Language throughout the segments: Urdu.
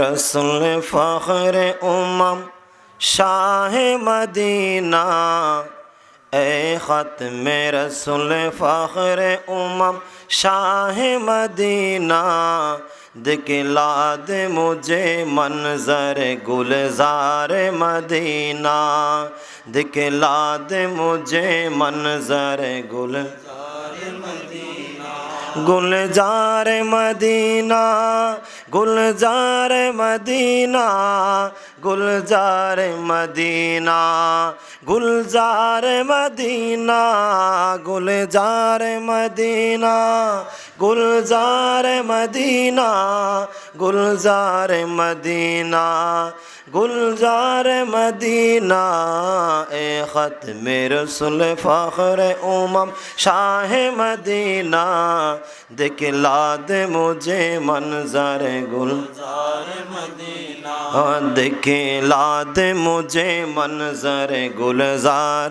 رسول فخر امم شاہ مدینہ اے ختم رسول فخر امم شاہ مدینہ دکھلا دے مجھے منظر گلزار مدینہ دکھلا دے مجھے منظر گلزار গুলজার মদিনা গুলজার মদিনা গুলজার মদিনা গুলজার মদিনা গুলজার মদিনা গুলজার মদিনা গুলজার মদিনা گلزار مدینہ، اے ختم رسول فخر امم، شاہ مدینہ دکھلا دے مجھے منظر گلزار مدینہ۔ دکھلا دے مجھے منظر گلزار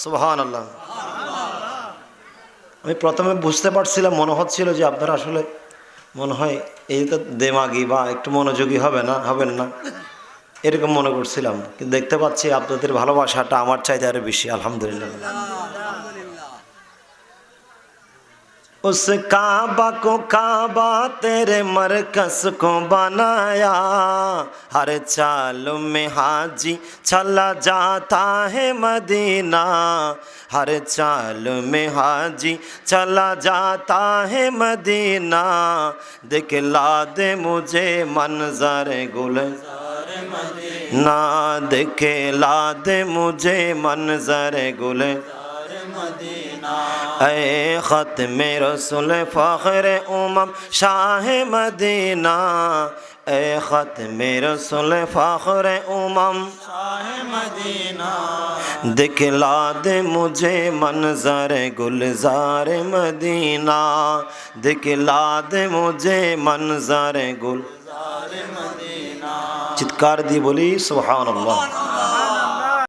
সুবহান আল্লাহ আমি প্রথমে বুঝতে পারছিলাম, মনে হচ্ছিল যে আপনারা আসলে মনে হয় এই তো দেমাগি বা একটু মনোযোগী হবে না, হবেন না। এরকম মনে করছিলাম। কিন্তু দেখতে পাচ্ছি আপনাদের ভালোবাসাটা আমার চাইতে আরও বেশি, আলহামদুলিল্লাহ। اس کعبہ کو کعبہ تیرے مرکز کو بنایا۔ ہر چال میں حاجی چلا جاتا ہے مدینہ۔ ہر چال میں حاجی چلا جاتا ہے مدینہ۔ دکھلا دے مجھے منظر گل نہ دکھلا دے مجھے منظر گل اے ختم رسول فخر امم شاہ مدینہ۔ اے ختم رسول فخر امم شاہ مدینہ۔ دکھلا دے مجھے منظر گلزار مدینہ۔ دکھلا دے مجھے منظر گلزار مدینہ۔ چتکار دی بولی سبحان اللہ۔